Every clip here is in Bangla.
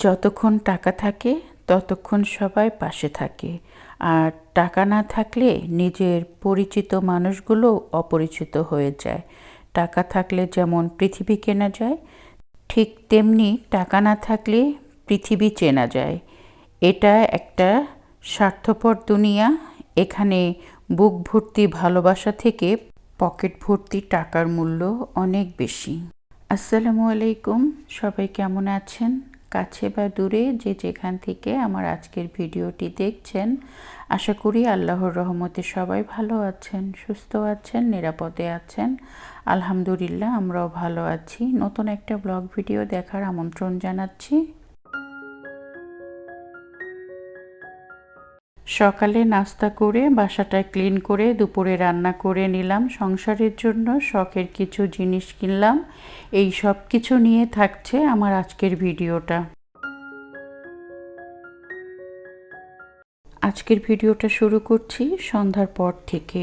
যতক্ষণ টাকা থাকে, ততক্ষণ সবাই পাশে থাকে। আর টাকা না থাকলে নিজের পরিচিত মানুষগুলো অপরিচিত হয়ে যায়। টাকা থাকলে যেমন পৃথিবী কেনা যায়, ঠিক তেমনি টাকা না থাকলে পৃথিবী চেনা যায়। এটা একটা স্বার্থপর দুনিয়া। এখানে বুক ভর্তি ভালোবাসা থেকে পকেট ভর্তি টাকার মূল্য অনেক বেশি। আসসালামু আলাইকুম। সবাই কেমন আছেন? কাছে বা দূরে যে যেখান থেকে আমার আজকের ভিডিওটি দেখছেন, আশা করি আল্লাহর রহমতে সবাই ভালো আছেন, সুস্থ আছেন, নিরাপদে আছেন। আলহামদুলিল্লাহ আমরাও ভালো আছি। নতুন একটা ব্লগ ভিডিও দেখার আমন্ত্রণ জানাচ্ছি। সকালে নাস্তা করে, বাসাটা ক্লিন করে, দুপুরে রান্না করে নিলাম। সংসারের জন্য শখের কিছু জিনিস কিনলাম। এই সব কিছু নিয়ে থাকছে আমার আজকের ভিডিওটা। আজকের ভিডিওটা শুরু করছি সন্ধ্যার পর থেকে।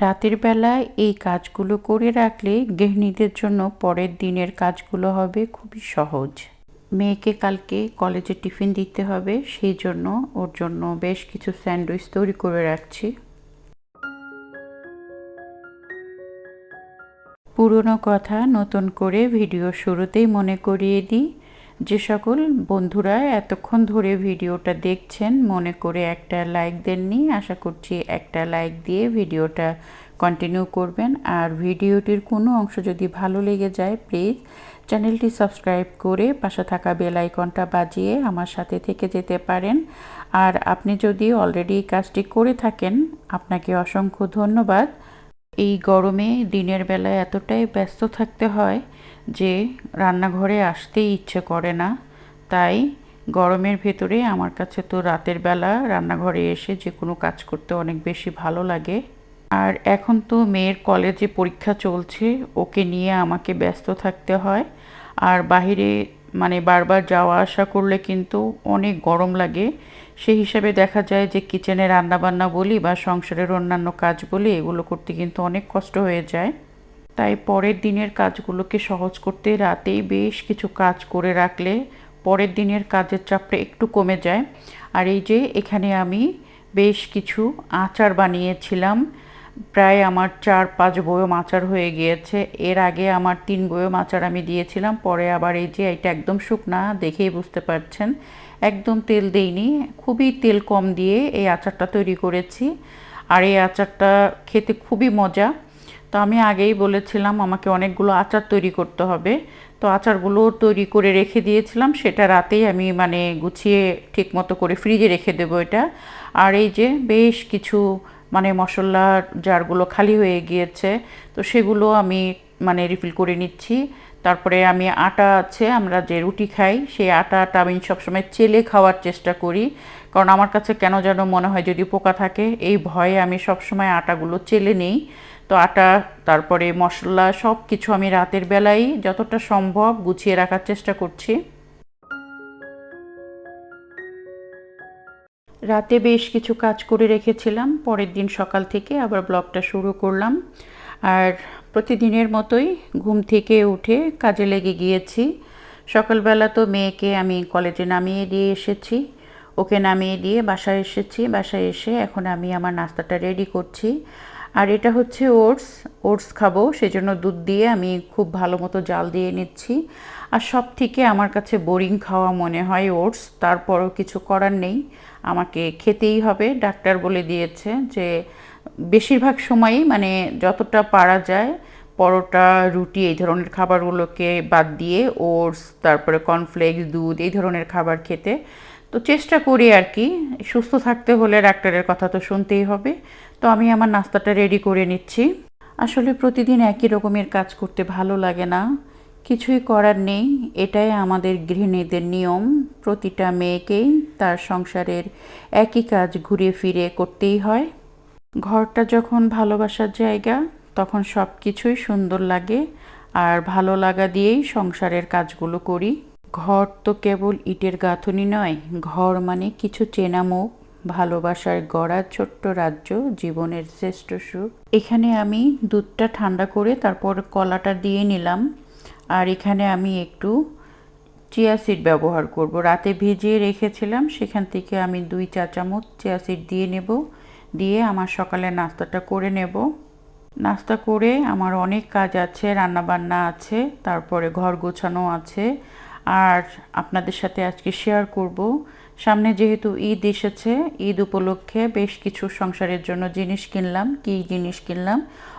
রাতের বেলায় এই কাজগুলো করে রাখলে গৃহিণীদের জন্য পরের দিনের কাজগুলো হবে খুবই সহজ। মেয়েকে কালকে কলেজে টিফিন দিতে হবে, সেই জন্য ওর জন্য বেশ কিছু স্যান্ডউইচ তৈরি করে রাখছি। পুরনো কথা নতুন করে ভিডিও শুরুতেই মনে করিয়ে দিই, যে সকল বন্ধুরা এতক্ষণ ধরে ভিডিওটা দেখছেন, মনে করে একটা লাইক দেননি, আশা করছি একটা লাইক দিয়ে ভিডিওটা কন্টিনিউ করবেন। আর ভিডিওটির কোনো অংশ যদি ভালো লেগে যায় প্লিজ চ্যানেলটি সাবস্ক্রাইব করে পাশে থাকা বেল আইকনটা বাজিয়ে আমার সাথে থেকে যেতে পারেন। আর আপনি যদি অলরেডি কাজটি করে থাকেন, আপনাকে অসংখ্য ধন্যবাদ। এই গরমে দিনের বেলায় এতটাই ব্যস্ত থাকতে হয় যে রান্নাঘরে আসতেই ইচ্ছে করে না। তাই গরমের ভেতরে আমার কাছে তো রাতের বেলা রান্নাঘরে এসে যে কোনো কাজ করতে অনেক বেশি ভালো লাগে। আর এখন তো মেয়ের কলেজে পরীক্ষা চলছে, ওকে নিয়ে আমাকে ব্যস্ত থাকতে হয়। আর বাহিরে মানে বারবার যাওয়া আসা করলে কিন্তু অনেক গরম লাগে। সেই হিসাবে দেখা যায় যে কিচেনে রান্নাবান্না বলি বা সংসারের অন্যান্য কাজ বলি, এগুলো করতে কিন্তু অনেক কষ্ট হয়ে যায়। তাই পরের দিনের কাজগুলোকে সহজ করতে রাতেই বেশ কিছু কাজ করে রাখলে পরের দিনের কাজের চাপটা একটু কমে যায়। আর এই যে এখানে আমি বেশ কিছু আচার বানিয়েছিলাম প্রায় আমার চার পাঁচ বয়ম আচার হয়ে গিয়েছে। এর আগে আমার তিন বয়ম আচার আমি দিয়েছিলাম, পরে আবার এই যে এটা একদম শুকনা, দেখেই বুঝতে পারছেন। একদম তেল দেইনি, খুবই তেল কম দিয়ে এই আচারটা তৈরি করেছি। আর এই আচারটা খেতে খুবই মজা। তো আমি আগেই বলেছিলাম, আমাকে অনেকগুলো আচার তৈরি করতে হবে। তো আচারগুলো তৈরি করে রেখে দিয়েছিলাম, সেটা রাতেই আমি মানে গুছিয়ে ঠিক মতো করে ফ্রিজে রেখে দেবো এটা। আর এই যে বেশ কিছু মানে মশলার জারগুলো খালি হয়ে গিয়েছে, তো সেগুলো আমি মানে রিফিল করে নিচ্ছি। তারপরে আমি আটা আছে, আমরা যে রুটি খাই, সেই আটাটা আমি সবসময় চেলে খাওয়ার চেষ্টা করি। কারণ আমার কাছে কেন যেন মনে হয় যদি পোকা থাকে, এই ভয়ে আমি সবসময় আটাগুলো চেলে নিই। তো আটা, তারপরে মশলা সব কিছু আমি রাতের বেলায় যতটা সম্ভব গুছিয়ে রাখার চেষ্টা করছি। রাতে বেশ কিছু কাজ করে রেখেছিলাম। পরের দিন সকাল থেকে আবার ব্লগটা শুরু করলাম। আর প্রতিদিনের মতোই ঘুম থেকে উঠে কাজে লেগে গিয়েছি। সকালবেলা তো মেয়েকে আমি কলেজে নামিয়ে দিয়ে এসেছি। ওকে নামিয়ে দিয়ে বাসায় এসেছি। বাসায় এসে এখন আমি আমার নাস্তাটা রেডি করছি। আর এটা হচ্ছে ওটস ওটস খাব, সেজন্য দুধ দিয়ে আমি খুব ভালো মতো জাল দিয়ে নিচ্ছি। আর সব থেকে আমার কাছে বোরিং খাওয়া মনে হয় ওটস, তারপরও কিছু করার নেই। আমাকে খেতেই হবে, ডাক্তার বলে দিয়েছে যে বেশিরভাগ সময়ই মানে যতটা পারা যায়, পরোটা, রুটি, এই ধরনের খাবারগুলোকে বাদ দিয়ে ওটস, তারপরে কর্নফ্লেক্স দুধ, এই ধরনের খাবার খেতে তো চেষ্টা করি আর কি, সুস্থ থাকতে হলে ডাক্তারের কথা তো শুনতেই হবে। তো আমি আমার নাস্তাটা রেডি করে নিচ্ছি। আসলে প্রতিদিন একই রকমের কাজ করতে ভালো লাগে না। কিছুই করার নেই, এটাই আমাদের গৃহিণীদের নিয়ম। প্রতিটা মেয়েকেই তার সংসারের একই কাজ ঘুরে ফিরে করতেই হয়। ঘরটা যখন ভালোবাসার জায়গা, তখন সব কিছুই সুন্দর লাগে। আর ভালো লাগা দিয়েই সংসারের কাজগুলো করি। ঘর তো কেবল ইটের গাঁথনি নয়, ঘর মানে কিছু চেনা মুখ, ভালোবাসার গড়া ছোট্ট রাজ্য, জীবনের শ্রেষ্ঠ সুখ। এখানে আমি দুধটা ঠান্ডা করে তারপর কলাটা দিয়ে নিলাম, আর এখানে আমি একটু চিয়া সিড ব্যবহার করব। রাতে ভিজিয়ে রেখেছিলাম, সেখান থেকে আমি দুই চা চামচ চিয়া সিড দিয়ে নেব, দিয়ে আমার সকালে নাস্তাটা করে নেব। নাস্তা করে আমার অনেক কাজ আছে, রান্নাবান্না আছে, তারপরে ঘর গোছানো আছে আর আপনাদের সাথে আজকে শেয়ার করব। সামনে যেহেতু ঈদ এসেছে, ঈদ উপলক্ষে বেশ কিছু সংসারের জন্য জিনিস কিনলাম। কী জিনিস কিনলাম?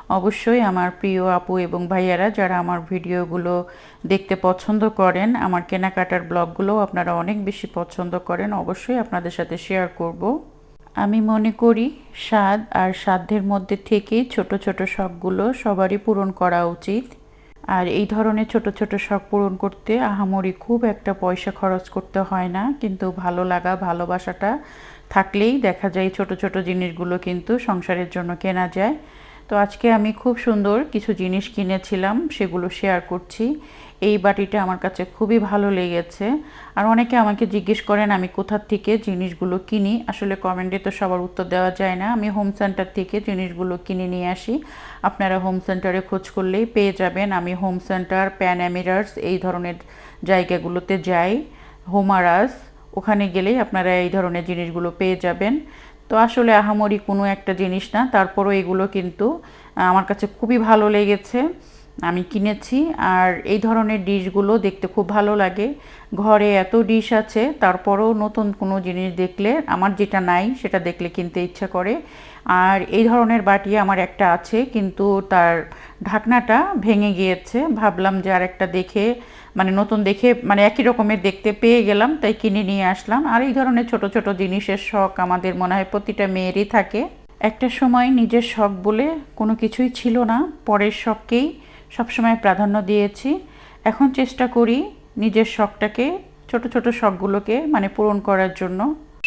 অবশ্যই আমার প্রিয় আপু এবং ভাইয়ারা যারা আমার ভিডিওগুলো দেখতে পছন্দ করেন, আমার কেনাকাটার ব্লগগুলো আপনারা অনেক বেশি পছন্দ করেন, অবশ্যই আপনাদের সাথে শেয়ার করব। আমি মনে করি স্বাদ আর সাধ্যের মধ্যে থেকে ছোট ছোট শখগুলো সবারই পূরণ করা উচিত। আর এই ধরনের ছোট ছোট শখ পূরণ করতে আহামরি খুব একটা পয়সা খরচ করতে হয় না, কিন্তু ভালো লাগা, ভালোবাসাটা থাকলেই দেখা যায় ছোট ছোট জিনিসগুলো কিন্তু সংসারের জন্য কেনা যায়। তো আজকে আমি খুব সুন্দর কিছু জিনিস কিনেছিলাম, সেগুলো শেয়ার করছি। এই বাটিটা আমার কাছে খুবই ভালো লেগেছে। আর অনেকে আমাকে জিজ্ঞেস করেন, আমি কোথার থেকে জিনিসগুলো কিনি? আসলে কমেন্টে তো সবার উত্তর দেওয়া যায় না। আমি হোম সেন্টার থেকে জিনিসগুলো কিনে নিয়ে আসি। আপনারা হোম সেন্টারে খোঁজ করলেই পেয়ে যাবেন। আমি হোম সেন্টার, প্যান অ্যামিরার্স এই ধরনের জায়গাগুলোতে যাই। হোমারাস, ওখানে গেলেই আপনারা এই ধরনের জিনিসগুলো পেয়ে যাবেন। তো আসলে আহামরি কোনো একটা জিনিস না, তারপরও এগুলো কিন্তু আমার কাছে খুবই ভালো লেগেছে। আমি কিনেছি আর এই ধরনের ডিশগুলো দেখতে খুব ভালো লাগে। ঘরে এত ডিশ আছে, তারপরও নতুন কোনো জিনিস দেখলে, আমার যেটা নাই সেটা দেখলে কিনতে ইচ্ছা করে। আর এই ধরনের বাটি আমার একটা আছে, কিন্তু তার ঢাকনাটা ভেঙে গিয়েছে। ভাবলাম যে আর একটা দেখে মানে নতুন দেখে মানে একই রকমের দেখতে পেয়ে গেলাম, তাই কিনে নিয়ে আসলাম। আর এই ধরনের ছোট ছোট জিনিসের শখ আমাদের মনে হয় প্রতিটা মেয়েরই থাকে। একটা সময় নিজের শখ বলে কোনো কিছুই ছিল না, পরের শখকেই সবসময় প্রাধান্য দিয়েছি। এখন চেষ্টা করি নিজের শখটাকে, ছোট ছোট শখগুলোকে মানে পূরণ করার জন্য।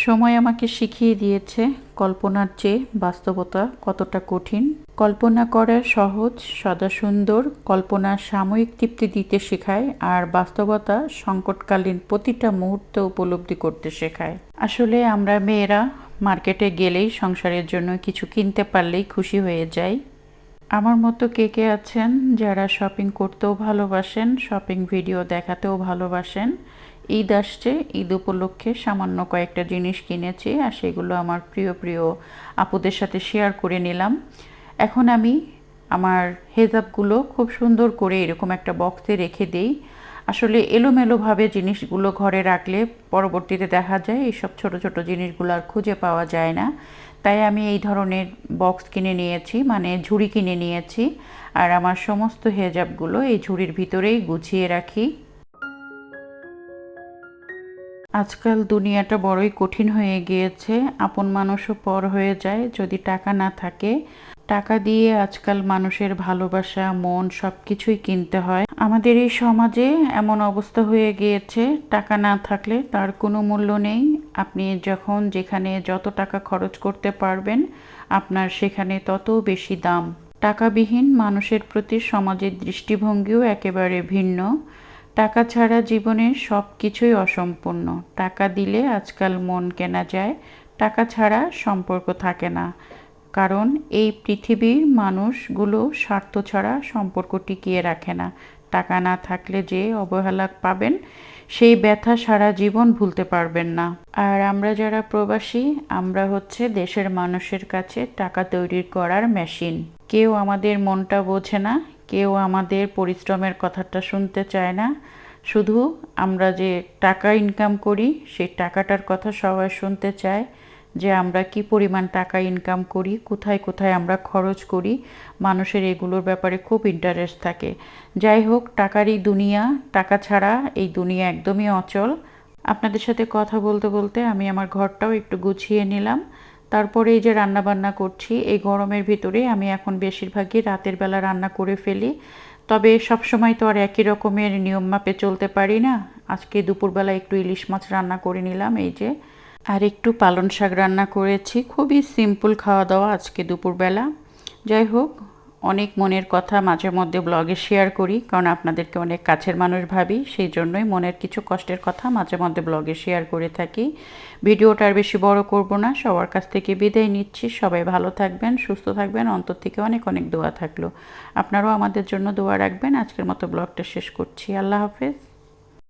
সময় আমাকে শিখিয়ে দিয়েছে কল্পনার চেয়ে বাস্তবতা কতটা কঠিন। কল্পনা করা সহজ, সদা সুন্দর, কল্পনা সাময়িক তৃপ্তি দিতে শেখায় আর বাস্তবতা সংকটকালীন প্রতিটা মুহূর্ত উপলব্ধি করতে শেখায়। আসলে আমরা মেয়েরা মার্কেটে গেলেই সংসারের জন্য কিছু কিনতে পারলেই খুশি হয়ে যাই। আমার মতো কে কে আছেন যারা শপিং করতেও ভালোবাসেন শপিং ভিডিও দেখাতেও ভালোবাসেন? ঈদ আসছে, ঈদ উপলক্ষে সামান্য কয়েকটা জিনিস কিনেছি আর সেগুলো আমার প্রিয় প্রিয় আপুদের সাথে শেয়ার করে নিলাম। এখন আমি আমার হেজাবগুলো খুব সুন্দর করে এরকম একটা বক্সে রেখে দেই। আসলে এলোমেলোভাবে জিনিসগুলো ঘরে রাখলে পরবর্তীতে দেখা যায় এইসব ছোট ছোট জিনিসগুলো আর খুঁজে পাওয়া যায় না। তাই আমি এই ধরনের বক্স কিনে নিয়েছি মানে ঝুড়ি কিনে নিয়েছি। আর আমার সমস্ত হেজাবগুলো এই ঝুড়ির ভিতরেই গুছিয়ে রাখি। আজকাল দুনিয়াটা বড়ই কঠিন হয়ে গিয়েছে, আপন মানুষও পর হয়ে যায়, যদি টাকা না থাকে। টাকা দিয়ে আজকাল মানুষের ভালোবাসা, মন সব কিছুই কিনতে হয়। আমাদের এই সমাজে এমন অবস্থা হয়ে গিয়েছে, টাকা না থাকলে তার কোনো মূল্য নেই। আপনি যখন যেখানে যত টাকা খরচ করতে পারবেন, আপনার সেখানে তত বেশি দাম। টাকাবিহীন মানুষের প্রতি সমাজের দৃষ্টিভঙ্গিও একেবারে ভিন্ন। টাকা ছাড়া জীবনের সব কিছুই অসম্পূর্ণ। টাকা দিলে আজকাল মন কেনা যায়, টাকা ছাড়া সম্পর্ক থাকে না। কারণ এই পৃথিবীর মানুষগুলো স্বার্থ ছাড়া সম্পর্ক টিকিয়ে রাখে না। টাকা না থাকলে যে অবহেলা পাবেন, সেই ব্যথা সারা জীবন ভুলতে পারবেন না। আর আমরা যারা প্রবাসী, আমরা হচ্ছে দেশের মানুষের কাছে টাকা তৈরি করার মেশিন। কেউ আমাদের মনটা বোঝে না, কেউ আমাদের পরিশ্রমের কথাটা শুনতে চায় না। শুধু আমরা যে টাকা ইনকাম করি, সেই টাকাটার কথা সবাই শুনতে চায়। যে আমরা কি পরিমাণ টাকা ইনকাম করি, কোথায় কোথায় আমরা খরচ করি, মানুষের এগুলোর ব্যাপারে খুব ইন্টারেস্ট থাকে। যাই হোক টাকারই দুনিয়া, টাকা ছাড়া এই দুনিয়া একদমই অচল। আপনাদের সাথে কথা বলতে বলতে আমি আমার ঘরটাও একটু গুছিয়ে নিলাম। তারপরে এই যে রান্না বান্না করছি, এই গরমের ভিতরে আমি এখন বেশিরভাগই রাতের বেলা রান্না করে ফেলি। তবে সব সময় তো আর একই রকমের নিয়ম মাপে চলতে পারি না। আজকে দুপুরবেলা একটু ইলিশ মাছ রান্না করে নিলাম, এই যে। আর একটু পালন শাক রান্না করেছি। খুবই সিম্পল খাওয়া দাওয়া আজকে দুপুরবেলা। যাই হোক, অনেক মনের কথা মাঝে মধ্যে ব্লগে শেয়ার করি, কারণ আপনাদেরকে অনেক কাছের মানুষ ভাবি, সেই জন্যই মনের কিছু কষ্টের কথা মাঝে মধ্যে ব্লগে শেয়ার করে থাকি। ভিডিওটা আর বেশি বড় করব না, সবার কাছ থেকে বিদায় নিচ্ছি। সবাই ভালো থাকবেন, সুস্থ থাকবেন, অন্তর থেকে অনেক অনেক দোয়া থাকল। আপনারাও আমাদের জন্য দোয়া রাখবেন। আজকের মতো ব্লগটা শেষ করছি। আল্লাহ হাফেজ।